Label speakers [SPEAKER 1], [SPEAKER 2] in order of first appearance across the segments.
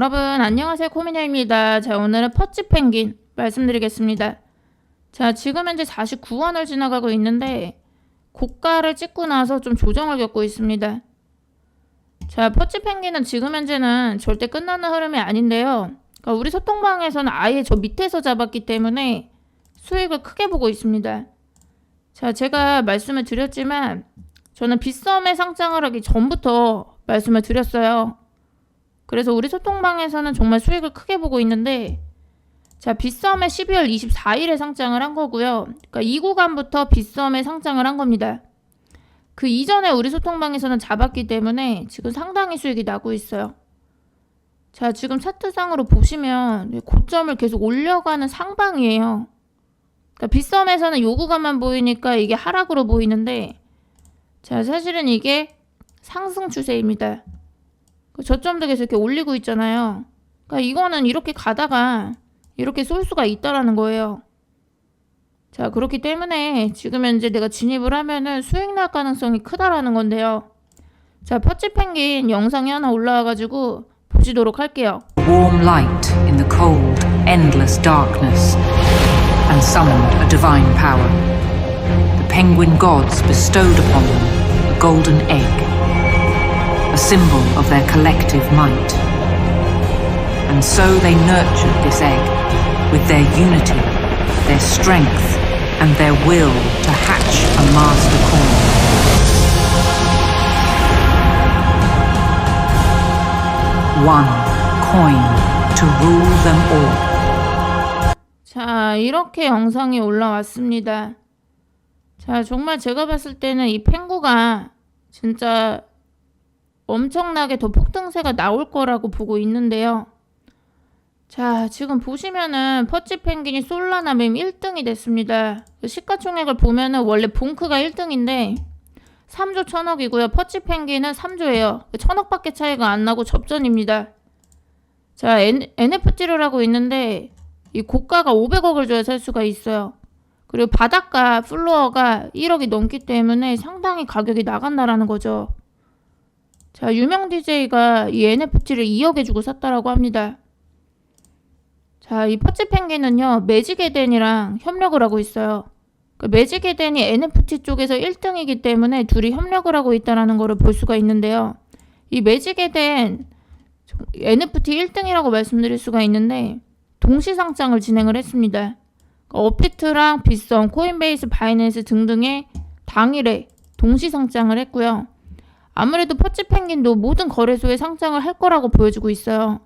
[SPEAKER 1] 여러분 안녕하세요 코미냐입니다. 자 오늘은 퍼치 펭귄 말씀드리겠습니다. 자 지금 현재 49원을 지나가고 있는데 고가를 찍고 나서 좀 조정을 겪고 있습니다. 자 퍼치 펭귄은 지금 현재는 절대 끝나는 흐름이 아닌데요. 그러니까 우리 소통방에서는 아예 저 밑에서 잡았기 때문에 수익을 크게 보고 있습니다. 자 제가 말씀을 드렸지만 저는 빗썸에 상장을 하기 전부터 말씀을 드렸어요. 그래서 우리 소통방에서는 정말 수익을 크게 보고 있는데 자 빗썸에 12월 24일에 상장을 한 거고요. 그러니까 이 구간부터 빗썸에 상장을 한 겁니다. 그 이전에 우리 소통방에서는 잡았기 때문에 지금 상당히 수익이 나고 있어요. 자 지금 차트상으로 보시면 고점을 계속 올려가는 상방이에요. 그러니까 빗썸에서는 요 구간만 보이니까 이게 하락으로 보이는데 자 사실은 이게 상승 추세입니다. 그 저점도 계속 이렇게 올리고 있잖아요. 그러니까 이거는 이렇게 가다가 이렇게 쏠 수가 있다라는 거예요. 자, 그렇기 때문에 지금 현재 내가 진입을 하면은 수익 날 가능성이 크다라는 건데요. 자, 퍼치 펭귄 영상이 하나 올라와가지고 보시도록 할게요.
[SPEAKER 2] warm light in the cold, endless darkness, and summoned a divine power. The penguin gods bestowed upon them a golden egg, a symbol of their collective might. And so they nurtured this egg with their unity, their strength, and their will to hatch a master corn. One coin to rule them all.
[SPEAKER 1] 자, 이렇게 영상이 올라왔습니다. 자, 정말 제가 봤을 때는 이 펭구가 진짜 엄청나게 더 폭등세가 나올 거라고 보고 있는데요. 자, 지금 보시면은 퍼치 펭귄이 솔라나밈 1등이 됐습니다. 그 시가총액을 보면은 원래 봉크가 1등인데 3조 1000억이고요. 퍼치 펭귄은 3조예요. 천억밖에 차이가 안 나고 접전입니다. 자, N, NFT를 하고 있는데 이 고가가 500억을 줘야 살 수가 있어요. 그리고 바닷가 플로어가 1억이 넘기 때문에 상당히 가격이 나간다라는 거죠. 자, 유명 DJ가 이 NFT를 2억에 주고 샀다라고 합니다. 자, 이 퍼치 펭귄은요, 매직 에덴이랑 협력을 하고 있어요. 그 매직 에덴이 NFT 쪽에서 1등이기 때문에 둘이 협력을 하고 있다라는 거를 볼 수가 있는데요. 이 매직 에덴 NFT 1등이라고 말씀드릴 수가 있는데 동시 상장을 진행을 했습니다. 그 업비트랑 빗썸, 코인베이스, 바이낸스 등등의 당일에 동시 상장을 했고요. 아무래도 퍼치 펭귄도 모든 거래소에 상장을 할 거라고 보여지고 있어요.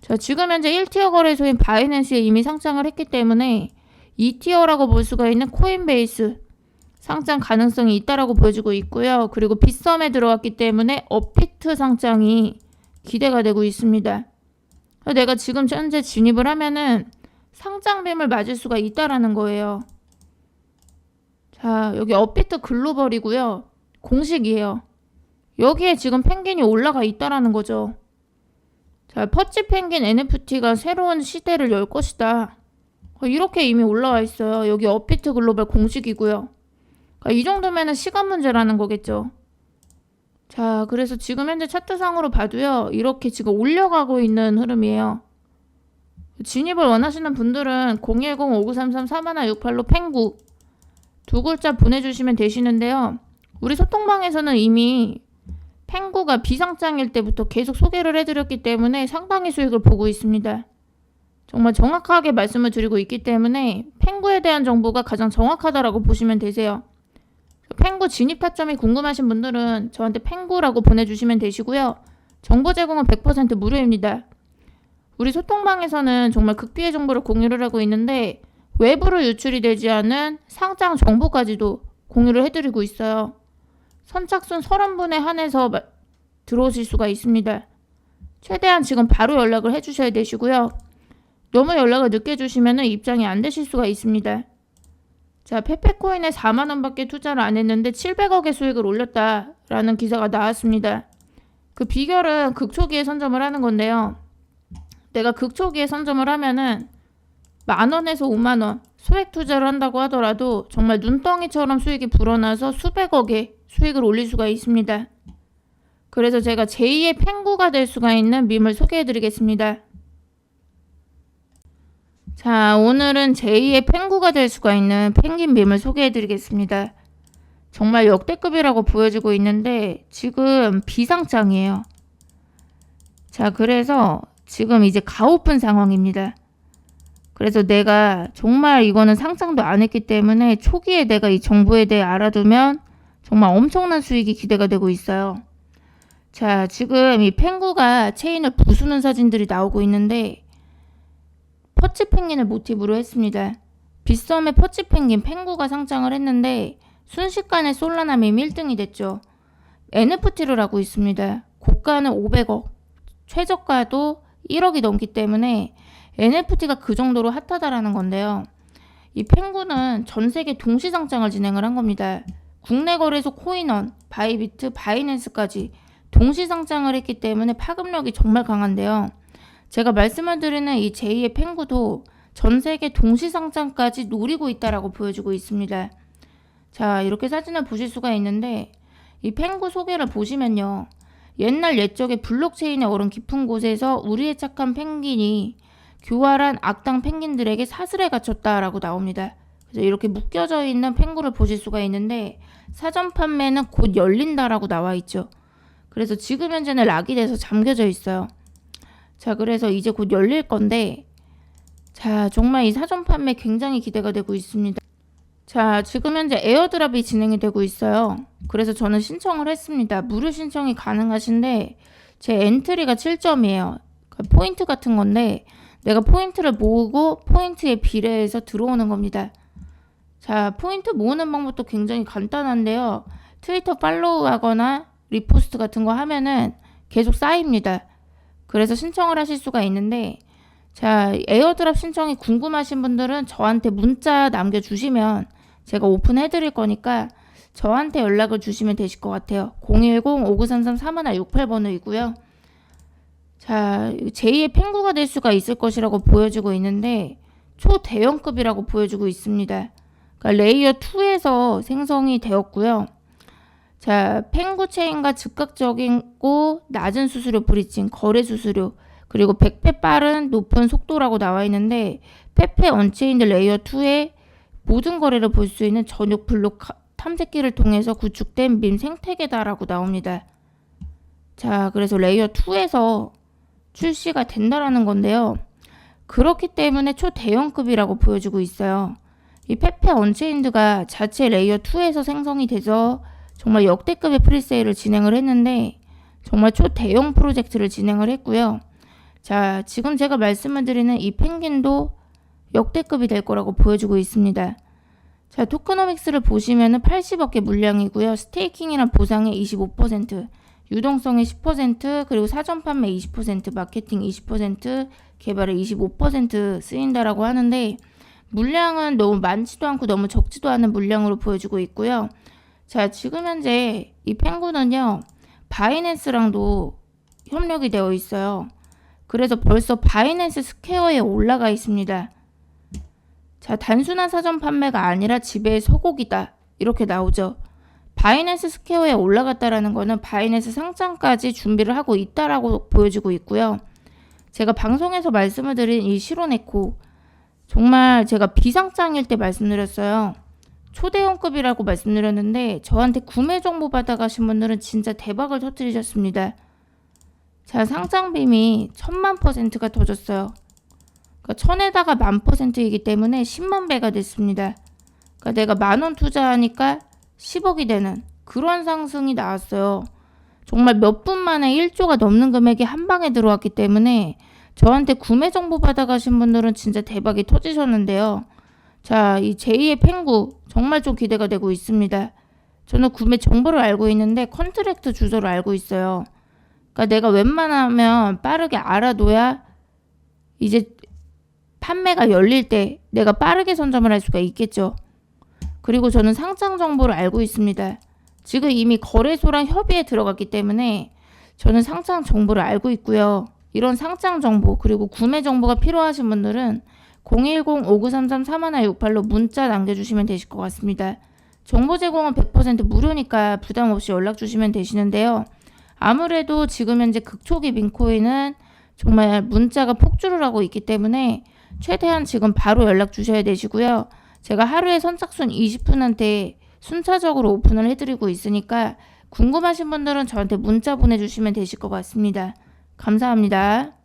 [SPEAKER 1] 자, 지금 현재 1티어 거래소인 바이낸스에 이미 상장을 했기 때문에 2티어라고 볼 수가 있는 코인베이스 상장 가능성이 있다라고 보여지고 있고요. 그리고 빗썸에 들어왔기 때문에 업비트 상장이 기대가 되고 있습니다. 내가 지금 현재 진입을 하면은 상장빔을 맞을 수가 있다라는 거예요. 자, 여기 업비트 글로벌이고요. 공식이에요. 여기에 지금 펭귄이 올라가 있다라는 거죠. 자, 퍼치 펭귄 NFT가 새로운 시대를 열 것이다. 이렇게 이미 올라와 있어요. 여기 업비트 글로벌 공식이고요. 그러니까 이 정도면은 시간 문제라는 거겠죠. 자, 그래서 지금 현재 차트상으로 봐도요, 이렇게 지금 올려가고 있는 흐름이에요. 진입을 원하시는 분들은 010-5933-3168로 펭구 두 글자 보내주시면 되시는데요. 우리 소통방에서는 이미 펭구가 비상장일 때부터 계속 소개를 해드렸기 때문에 상당히 수익을 보고 있습니다. 정말 정확하게 말씀을 드리고 있기 때문에 펭구에 대한 정보가 가장 정확하다라고 보시면 되세요. 펭구 진입 타점이 궁금하신 분들은 저한테 펭구라고 보내주시면 되시고요. 정보 제공은 100% 무료입니다. 우리 소통방에서는 정말 극비의 정보를 공유를 하고 있는데 외부로 유출이 되지 않은 상장 정보까지도 공유를 해드리고 있어요. 선착순 30분에 한해서 마- 들어오실 수가 있습니다. 최대한 지금 바로 연락을 해주셔야 되시고요. 너무 연락을 늦게 주시면 입장이 안 되실 수가 있습니다. 자, 페페코인에 4만 원밖에 투자를 안 했는데 700억의 수익을 올렸다라는 기사가 나왔습니다. 그 비결은 극초기에 선점을 하는 건데요. 내가 극초기에 선점을 하면은 만 원에서 5만 원 소액 투자를 한다고 하더라도 정말 눈덩이처럼 수익이 불어나서 수백억의 수익을 올릴 수가 있습니다. 그래서 제가 제2의 펭구가 될 수가 있는 밈을 소개해 드리겠습니다. 자, 오늘은 제2의 펭구가 될 수가 있는 펭귄 밈을 소개해 드리겠습니다. 정말 역대급이라고 보여지고 있는데 지금 비상장이에요. 자, 그래서 지금 이제 가오픈 상황입니다. 그래서 내가 정말 이거는 상상도 안 했기 때문에 초기에 내가 이 정보에 대해 알아두면 정말 엄청난 수익이 기대가 되고 있어요. 자, 지금 이 펭구가 체인을 부수는 사진들이 나오고 있는데 퍼치 펭귄을 모티브로 했습니다. 빗썸의 퍼치 펭귄 펭구가 상장을 했는데 순식간에 솔라나밈 1등이 됐죠. NFT를 하고 있습니다. 고가는 500억, 최저가도 1억이 넘기 때문에 NFT가 그 정도로 핫하다라는 건데요. 이 펭구는 전 세계 동시 상장을 진행을 한 겁니다. 국내 거래소 코인원, 바이비트, 바이낸스까지 동시 상장을 했기 때문에 파급력이 정말 강한데요. 제가 말씀을 드리는 이 제2의 펭구도 전 세계 동시 상장까지 노리고 있다라고 보여주고 있습니다. 자, 이렇게 사진을 보실 수가 있는데 이 펭구 소개를 보시면요. 옛날 옛적에 블록체인의 얼음 깊은 곳에서 우리의 착한 펭귄이 교활한 악당 펭귄들에게 사슬에 갇혔다라고 나옵니다. 그래서 이렇게 묶여져 있는 펭구를 보실 수가 있는데 사전 판매는 곧 열린다라고 나와 있죠. 그래서 지금 현재는 락이 돼서 잠겨져 있어요. 자, 그래서 이제 곧 열릴 건데 자, 정말 이 사전 판매 굉장히 기대가 되고 있습니다. 자, 지금 현재 에어드랍이 진행이 되고 있어요. 그래서 저는 신청을 했습니다. 무료 신청이 가능하신데 제 엔트리가 7점이에요. 포인트 같은 건데 내가 포인트를 모으고 포인트에 비례해서 들어오는 겁니다. 자, 포인트 모으는 방법도 굉장히 간단한데요. 트위터 팔로우 하거나 리포스트 같은 거 하면은 계속 쌓입니다. 그래서 신청을 하실 수가 있는데 자, 에어드랍 신청이 궁금하신 분들은 저한테 문자 남겨주시면 제가 오픈해 드릴 거니까 저한테 연락을 주시면 되실 것 같아요. 010-5933-3168번호이고요. 자, 제2의 펭구가 될 수가 있을 것이라고 보여지고 있는데 초대형급이라고 보여지고 있습니다. 그러니까 레이어 2에서 생성이 되었고요. 자, 펭구 체인과 즉각적이고 낮은 수수료 브리징, 거래 수수료, 그리고 100배 빠른 높은 속도라고 나와 있는데 페페 언체인드 레이어 2에 모든 거래를 볼 수 있는 전용 블록 카- 탐색기를 통해서 구축된 밈 생태계다라고 나옵니다. 자, 그래서 레이어 2에서 출시가 된다라는 건데요. 그렇기 때문에 초대형급이라고 보여지고 있어요. 이 페페 언체인드가 자체 레이어 2에서 생성이 돼서 정말 역대급의 프리세일을 진행을 했는데 정말 초대형 프로젝트를 진행을 했고요. 자, 지금 제가 말씀을 드리는 이 펭귄도 역대급이 될 거라고 보여주고 있습니다. 자, 토크노믹스를 보시면은 80억 개 물량이고요. 스테이킹이랑 보상의 25%, 유동성의 10%, 그리고 사전 판매 20%, 마케팅 20%, 개발에 25% 쓰인다라고 하는데 물량은 너무 많지도 않고 너무 적지도 않은 물량으로 보여주고 있고요. 자, 지금 현재 이 펭구는요. 바이낸스랑도 협력이 되어 있어요. 그래서 벌써 바이낸스 스퀘어에 올라가 있습니다. 자, 단순한 사전 판매가 아니라 지배의 소곡이다. 이렇게 나오죠. 바이낸스 스퀘어에 올라갔다라는 거는 바이낸스 상장까지 준비를 하고 있다라고 보여지고 있고요. 제가 방송에서 말씀을 드린 이 시로네코 정말 제가 비상장일 때 말씀드렸어요. 초대형급이라고 말씀드렸는데 저한테 구매 정보 받아가신 분들은 진짜 대박을 터뜨리셨습니다. 자, 상장빔이 천만 퍼센트가 터졌어요. 그러니까 천에다가 만 퍼센트이기 때문에 10만 배가 됐습니다. 그러니까 내가 만 원 투자하니까 10억이 되는 그런 상승이 나왔어요. 정말 몇 분 만에 1조가 넘는 금액이 한 방에 들어왔기 때문에 저한테 구매 정보 받아가신 분들은 진짜 대박이 터지셨는데요. 자, 이 제2의 펭구 정말 좀 기대가 되고 있습니다. 저는 구매 정보를 알고 있는데 컨트랙트 주소를 알고 있어요. 그러니까 내가 웬만하면 빠르게 알아둬야 이제 판매가 열릴 때 내가 빠르게 선점을 할 수가 있겠죠. 그리고 저는 상장 정보를 알고 있습니다. 지금 이미 거래소랑 협의에 들어갔기 때문에 저는 상장 정보를 알고 있고요. 이런 상장 정보 그리고 구매 정보가 필요하신 분들은 010-5933-3168로 문자 남겨주시면 되실 것 같습니다. 정보 제공은 100% 무료니까 부담 없이 연락 주시면 되시는데요. 아무래도 지금 현재 극초기 민코인은 정말 문자가 폭주를 하고 있기 때문에 최대한 지금 바로 연락 주셔야 되시고요. 제가 하루에 선착순 20분한테 순차적으로 오픈을 해드리고 있으니까 궁금하신 분들은 저한테 문자 보내주시면 되실 것 같습니다. 감사합니다.